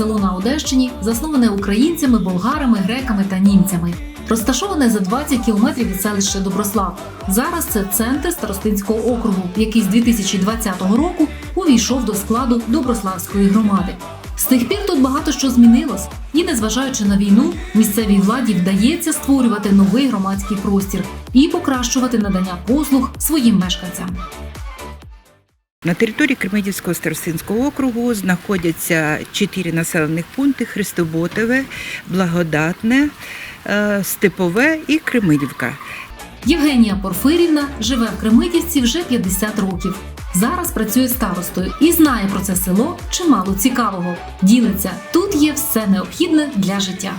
Село на Одещині, засноване українцями, болгарами, греками та німцями. Розташоване за 20 кілометрів від селища Доброслав. Зараз це центр старостинського округу, який з 2020 року увійшов до складу Доброславської громади. З тих пір тут багато що змінилось, і незважаючи на війну, місцевій владі вдається створювати новий громадський простір і покращувати надання послуг своїм мешканцям. На території Кремидівського старостинського округу знаходяться чотири населених пункти: Христоботове, Благодатне, е, Степове і Кремидівка. Євгенія Порфирівна живе в Кремидівці вже 50 років. Зараз працює старостою і знає про це село чимало цікавого. Ділиться тут є все необхідне для життя.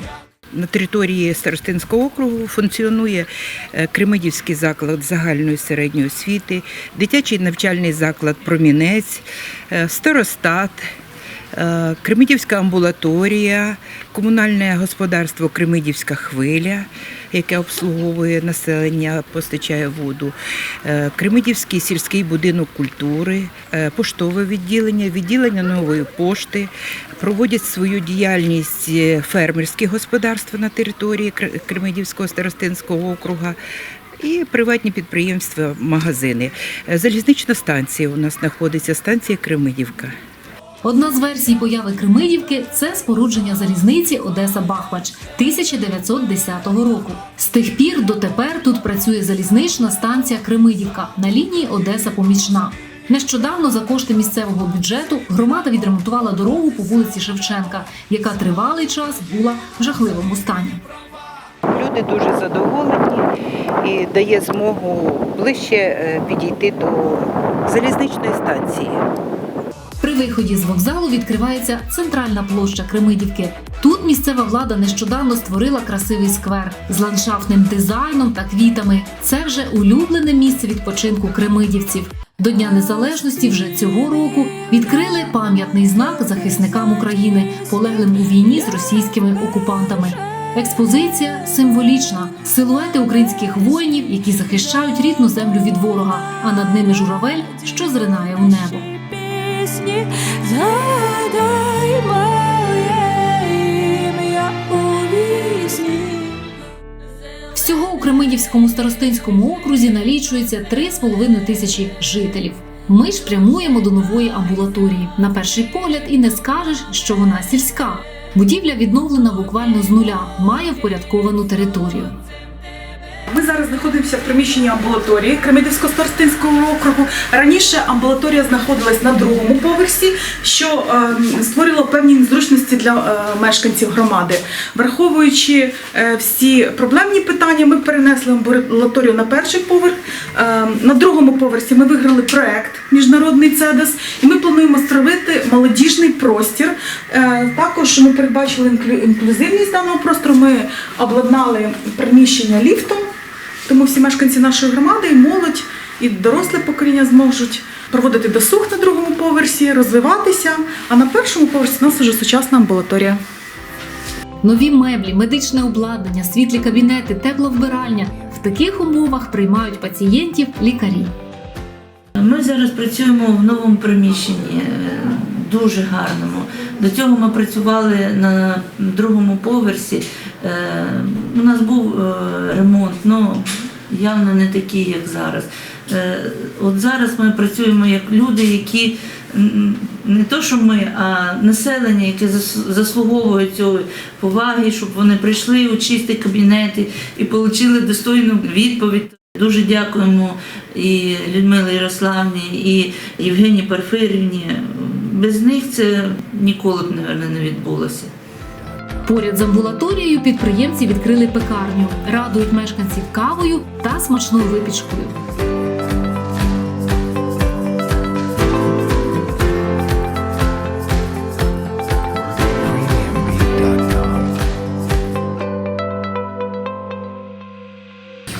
На території Старостинського округу функціонує е, Кремидівський заклад загальної середньої освіти, дитячий навчальний заклад Промінець, е, Старостат, Кремидівська амбулаторія, комунальне господарство Кремидівська хвиля, яке обслуговує населення, постачає воду, е, Кремидівський сільський будинок культури, е, поштове відділення, відділення нової пошти, проводять свою діяльність е, фермерські господарства на території Кремидівського старостинського округа. І приватні підприємства, магазини. Е, Залізнична станція у нас знаходиться, станція Кремидівка. Одна з версій появи Кремидівки це спорудження залізниці Одеса Бахмач 1910 року. З тих пір дотепер тут працює залізнична станція Кремидівка на лінії Одеса Помічна. Нещодавно за кошти місцевого бюджету громада відремонтувала дорогу по вулиці Шевченка, яка тривалий час була в жахливому стані. Люди дуже задоволені і дає змогу ближче е, підійти до залізничної станції. При виході з вокзалу відкривається центральна площа Кремидівки. Тут місцева влада нещодавно створила красивий сквер з ландшафтним дизайном та квітами. Це вже улюблене місце відпочинку кремидівців. До Дня Незалежності вже цього року відкрили пам'ятний знак захисникам України, полеглим у війні з російськими окупантами. Експозиція символічна силуети українських воїнів, які захищають рідну землю від ворога, а над ними журавель, що зринає у небо. Згадай моє ім'я у вісні. Всього у Кремидівському старостинському окрузі налічується 3,5 тисячі жителів. Ми ж прямуємо до нової амбулаторії. На перший погляд і не скажеш, що вона сільська. Будівля відновлена буквально з нуля, має впорядковану територію. Зараз знаходимося в приміщенні амбулаторії Кремидівського старостинського округу. Раніше амбулаторія знаходилась на другому поверсі, що е, створило певні незручності для е, мешканців громади. Враховуючи е, всі проблемні питання, ми перенесли амбулаторію на перший поверх. Е, на другому поверсі ми виграли проект Міжнародний ЦЕДЕС, і ми плануємо створити молодіжний простір. Е, також ми передбачили інклю- інклюзивність даного простору. Ми обладнали приміщення ліфтом. Тому всі мешканці нашої громади, і молодь, і доросле покоління зможуть проводити досуг на другому поверсі, розвиватися. А на першому поверсі у нас вже сучасна амбулаторія. Нові меблі, медичне обладнання, світлі кабінети, тепловбиральня в таких умовах приймають пацієнтів лікарі. Ми зараз працюємо в новому приміщенні, е, дуже гарному. До цього ми працювали на другому поверсі. Е, У нас був е, ремонт, ну явно не такий, як зараз. Е, От зараз ми працюємо як люди, які не то, що ми, а населення, яке зас- заслуговує цього поваги, щоб вони прийшли у чисті кабінети і отримали достойну відповідь. Дуже дякуємо і Людмилі Ярославні, і Євгенії Парфирівні. Без них це ніколи б, мабуть, не відбулося. Поряд з амбулаторією підприємці відкрили пекарню, радують мешканців кавою та смачною випічкою.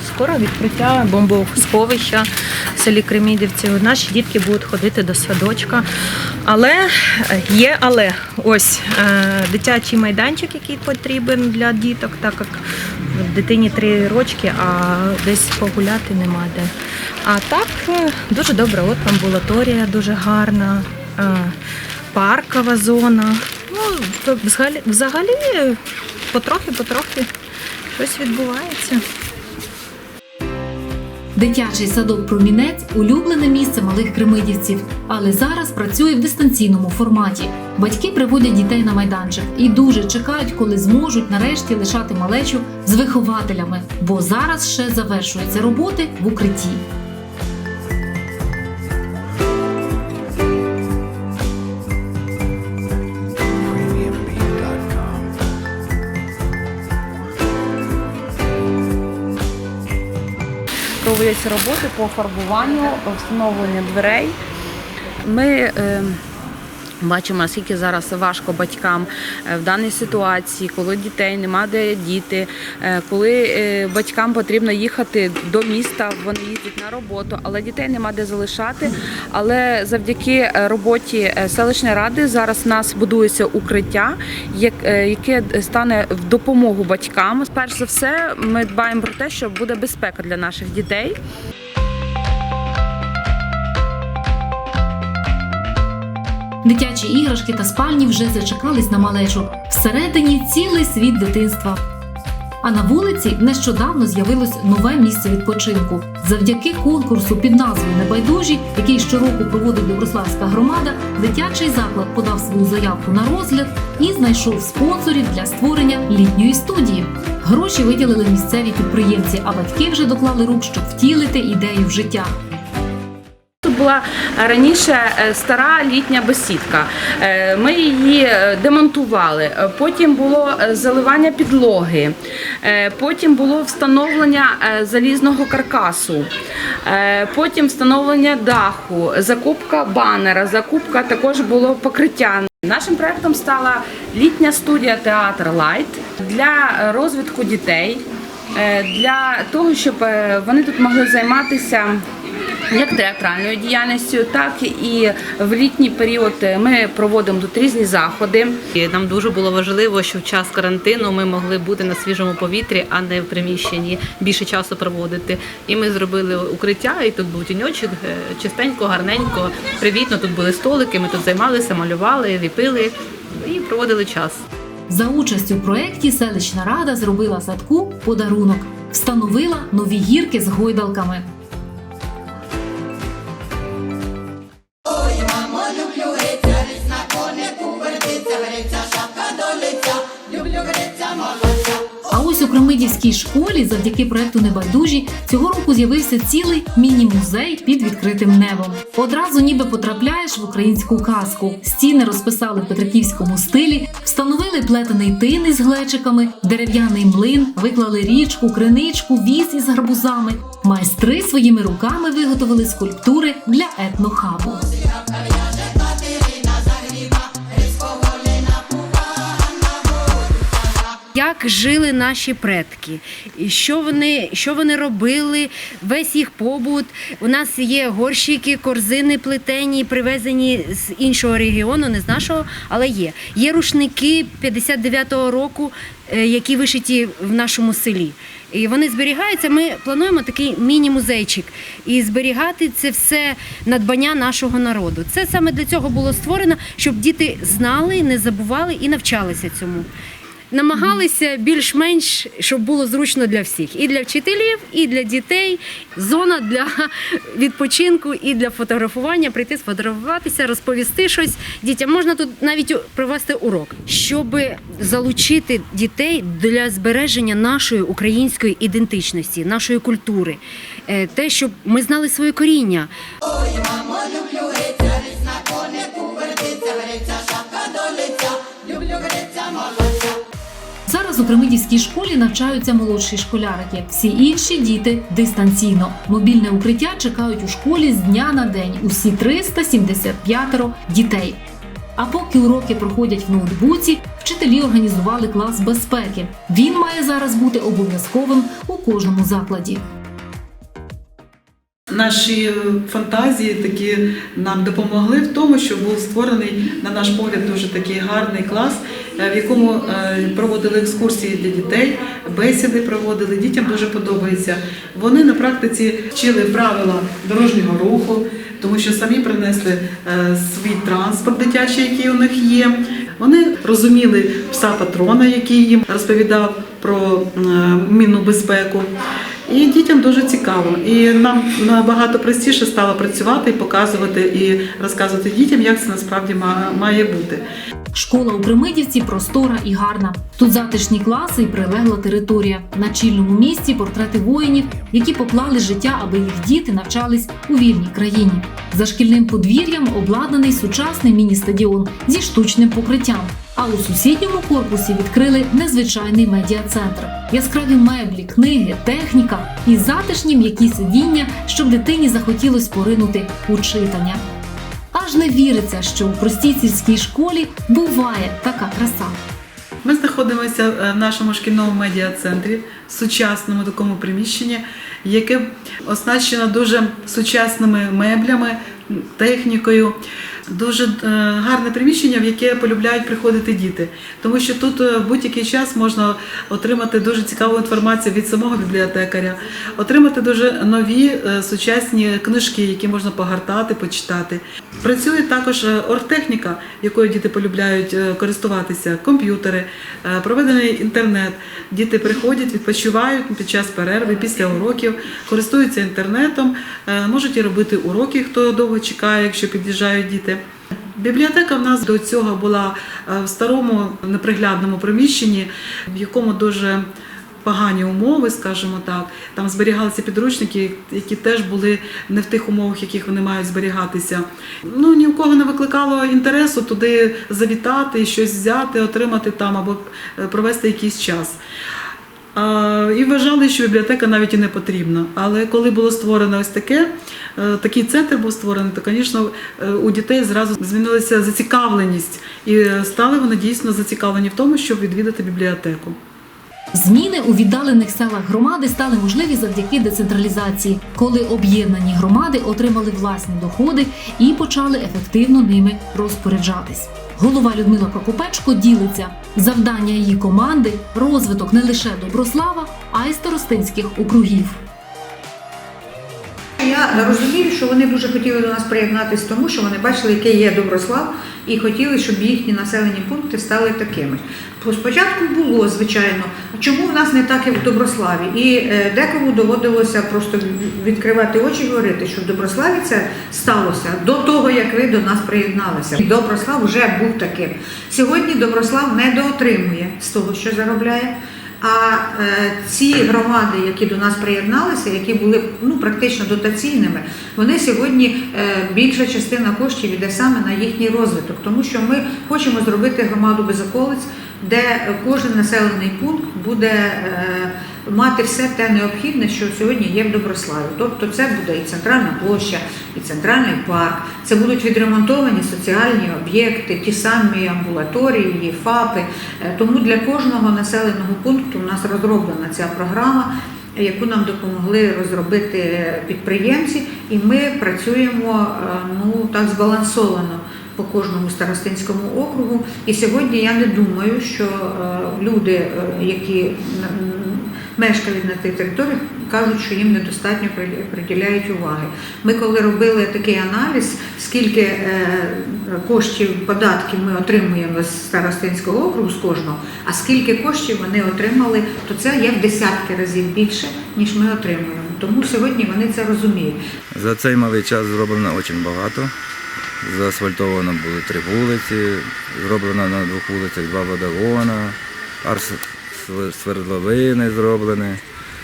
Скоро відкриття бомбосховища в селі Кремідівці. Наші дітки будуть ходити до садочка. Але е, є але ось е, дитячий майданчик, який потрібен для діток, так як дитині три рочки, а десь погуляти нема де. А так е, дуже добре, от амбулаторія дуже гарна. паркова зона. Ну, взагалі потрохи-потрохи щось відбувається. Дитячий садок Промінець улюблене місце малих кремидівців, але зараз працює в дистанційному форматі. Батьки приводять дітей на майданчик і дуже чекають, коли зможуть нарешті лишати малечу з вихователями, бо зараз ще завершуються роботи в укритті. Проводяться роботи по фарбуванню, встановленню дверей. Ми е, бачимо, наскільки зараз важко батькам е, в даній ситуації, коли дітей нема де діти, е, коли е, батькам потрібно їхати до міста, вони їздять на роботу, але дітей нема де залишати. Але завдяки роботі селищної ради зараз в нас будується укриття, яке стане в допомогу батькам. Перш за все, ми дбаємо про те, що буде безпека для наших дітей. Дитячі іграшки та спальні вже зачекались на малечу. Всередині цілий світ дитинства. А на вулиці нещодавно з'явилось нове місце відпочинку. Завдяки конкурсу під назвою Небайдужі, який щороку проводить Доброславська громада, дитячий заклад подав свою заявку на розгляд і знайшов спонсорів для створення літньої студії. Гроші виділили місцеві підприємці, а батьки вже доклали рук, щоб втілити ідею в життя. Була раніше е, стара літня бесідка. Е, Ми її е, демонтували. Потім було заливання підлоги. Потім було встановлення залізного каркасу. Потім встановлення даху, закупка банера, закупка також було покриття. Нашим проектом стала літня студія театр Лайт для розвитку дітей, для того, щоб вони тут могли займатися як театральною діяльністю, так і в літній період ми проводимо тут різні заходи. І Нам дуже було важливо, що в час карантину ми могли бути на свіжому повітрі, а не в приміщенні більше часу проводити. І ми зробили укриття, і тут був тіньочок, е, чистенько, гарненько, привітно. Тут були столики. Ми тут займалися, малювали, ліпили і проводили час. За участю в проєкті селищна рада зробила садку подарунок, встановила нові гірки з гойдалками. А ось у Кремидівській школі завдяки проекту Небайдужі цього року з'явився цілий міні-музей під відкритим небом. Одразу ніби потрапляєш в українську казку. Стіни розписали в петриківському стилі, встановили плетений тин із глечиками, дерев'яний млин, виклали річку, криничку, віз із гарбузами. Майстри своїми руками виготовили скульптури для етнохабу. Жили наші предки, що вони, що вони робили, весь їх побут. У нас є горщики, корзини плетені, привезені з іншого регіону, не з нашого, але є. Є рушники 59-го року, е, які вишиті в нашому селі. І вони зберігаються. Ми плануємо такий міні-музейчик і зберігати це все надбання нашого народу. Це саме для цього було створено, щоб діти знали, не забували і навчалися цьому. Намагалися більш-менш, щоб було зручно для всіх, і для вчителів, і для дітей. Зона для відпочинку і для фотографування. Прийти сфотографуватися, розповісти щось дітям. Можна тут навіть провести урок, щоб залучити дітей для збереження нашої української ідентичності, нашої культури, Е, те, щоб ми знали своє коріння. Зараз у Кремидівській школі навчаються молодші школярики. Всі інші діти дистанційно. Мобільне укриття чекають у школі з дня на день. Усі 375 дітей. А поки уроки проходять в ноутбуці, вчителі організували клас безпеки. Він має зараз бути обов'язковим у кожному закладі. Наші е, фантазії такі нам допомогли в тому, що був створений, на наш погляд, дуже такий гарний клас, е, в якому е, проводили екскурсії для дітей, бесіди проводили. Дітям дуже подобається. Вони на практиці вчили правила дорожнього руху, тому що самі принесли свій транспорт дитячий, який у них є. Вони розуміли пса патрона, який їм розповідав про мінну безпеку. І дітям дуже цікаво. І нам набагато простіше стало працювати і показувати і розказувати дітям, як це насправді має бути. Школа у Кремидівці простора і гарна. Тут затишні класи і прилегла територія. На чільному місці портрети воїнів, які поклали життя, аби їх діти навчались у вільній країні. За шкільним подвір'ям обладнаний сучасний міні-стадіон зі штучним покриттям. А у сусідньому корпусі відкрили незвичайний медіа-центр. Яскраві меблі, книги, техніка і затишні м'які сидіння, щоб дитині захотілось поринути у читання. Аж не віриться, що у простій сільській школі буває така краса. Ми знаходимося е, в нашому шкільному медіа-центрі, сучасному такому приміщенні, яке оснащено дуже сучасними меблями, технікою. Дуже е, гарне приміщення, в яке полюбляють приходити діти, тому що тут е, в будь-який час можна отримати дуже цікаву інформацію від самого бібліотекаря, отримати дуже нові е, сучасні книжки, які можна погортати, почитати. Працює також оргтехніка, якою діти полюбляють користуватися, комп'ютери, проведений інтернет. Діти приходять, відпочивають під час перерви, після уроків, користуються інтернетом, можуть і робити уроки, хто довго чекає, якщо під'їжджають діти. Бібліотека в нас до цього була е, в старому неприглядному приміщенні, в якому дуже погані умови, скажімо так. Там зберігалися підручники, які теж були не в тих умовах, яких вони мають зберігатися. Ну ні у кого не викликало інтересу туди завітати, щось взяти, отримати там або е, провести якийсь час. І вважали, що бібліотека навіть і не потрібна. Але коли було створено ось таке, такий центр був створений, то, звісно, е, у дітей зразу змінилася зацікавленість, і стали вони дійсно зацікавлені в тому, щоб відвідати бібліотеку. Зміни у віддалених селах громади стали можливі завдяки децентралізації, коли об'єднані громади отримали власні доходи і почали ефективно ними розпоряджатись. Голова Людмила Прокопечко ділиться завдання її команди розвиток не лише Доброслава, а й старостинських округів. Розумію, що вони дуже хотіли до нас приєднатися, тому що вони бачили, який є Доброслав, і хотіли, щоб їхні населені пункти стали такими. Спочатку було, звичайно, чому в нас не так, як в Доброславі? І е, декому доводилося просто відкривати очі і говорити, що в Доброславі це сталося до того, як ви до нас приєдналися. Доброслав вже був таким. Сьогодні Доброслав не доотримує з того, що заробляє. А е, ці громади, які до нас приєдналися, які були ну практично дотаційними, вони сьогодні е, більша частина коштів йде саме на їхній розвиток, тому що ми хочемо зробити громаду без околиць, де кожен населений пункт буде е, мати все те необхідне, що сьогодні є в Доброславі. Тобто це буде і центральна площа, і центральний парк, це будуть відремонтовані соціальні об'єкти, ті самі амбулаторії, ФАПи. Е, Тому для кожного населеного пункту у нас розроблена ця програма. Яку нам допомогли розробити підприємці, і ми працюємо е, ну так збалансовано по кожному старостинському округу. І сьогодні я не думаю, що е, люди, які мешкають на тих територіях, кажуть, що їм недостатньо приділяють уваги. Ми коли робили такий аналіз, скільки е, коштів податків ми отримуємо з старостинського округу з кожного, а скільки коштів вони отримали, то це є в десятки разів більше, ніж ми отримуємо. Тому сьогодні вони це розуміють. За цей малий час зроблено дуже багато. Заасфальтовано були три вулиці, зроблено на двох вулицях два водогона, свердловини зроблені.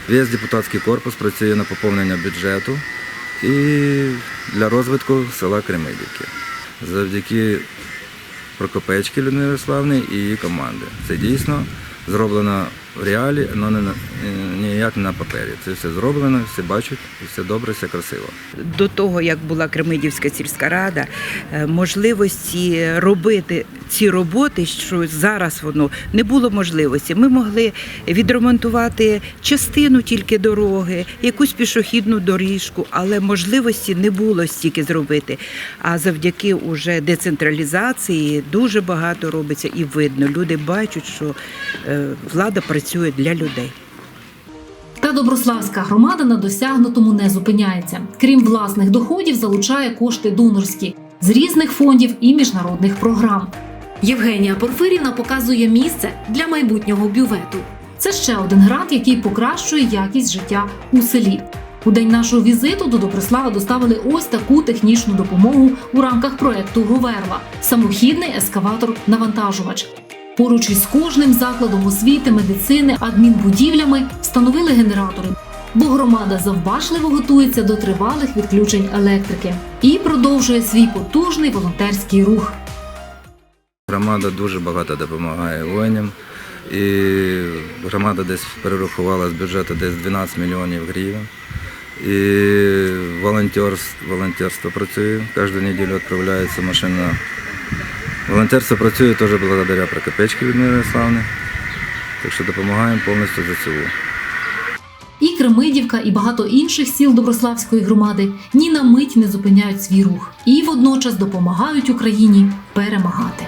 Весь депутатський корпус працює на поповнення бюджету і для розвитку села Кремидівки. Завдяки Прокопечки Людмили Славні і її команди. Це дійсно зроблено в реалі, але не на, ніяк не на папері. Це все зроблено, всі бачать, все добре, все красиво. До того, як була Кремидівська сільська рада, е, можливості робити ці роботи, що зараз воно не було можливості. Ми могли відремонтувати частину тільки дороги, якусь пішохідну доріжку, але можливості не було стільки зробити. А завдяки уже децентралізації дуже багато робиться і видно. Люди бачать, що е, влада працює для людей. Та Доброславська громада на досягнутому не зупиняється. Крім власних доходів, залучає кошти донорські з різних фондів і міжнародних програм. Євгенія Порфирівна показує місце для майбутнього бювету. Це ще один грант, який покращує якість життя у селі. У день нашого візиту до Доброслава доставили ось таку технічну допомогу у рамках проекту Говерла самохідний ескаватор-навантажувач. Поруч із кожним закладом освіти, медицини, адмінбудівлями встановили генератори, бо громада завбачливо готується до тривалих відключень електрики і продовжує свій потужний волонтерський рух. Громада дуже багато допомагає воїнам. І громада десь перерахувала з бюджету десь 12 мільйонів гривень. І волонтерство, волонтерство працює. Кожну неділю відправляється машина. Волонтерство працює теж благодаря Прокопечки Людмилі Ярославні. Так що допомагаємо повністю ЗСУ. І Кремидівка, і багато інших сіл Доброславської громади ні на мить не зупиняють свій рух і водночас допомагають Україні перемагати.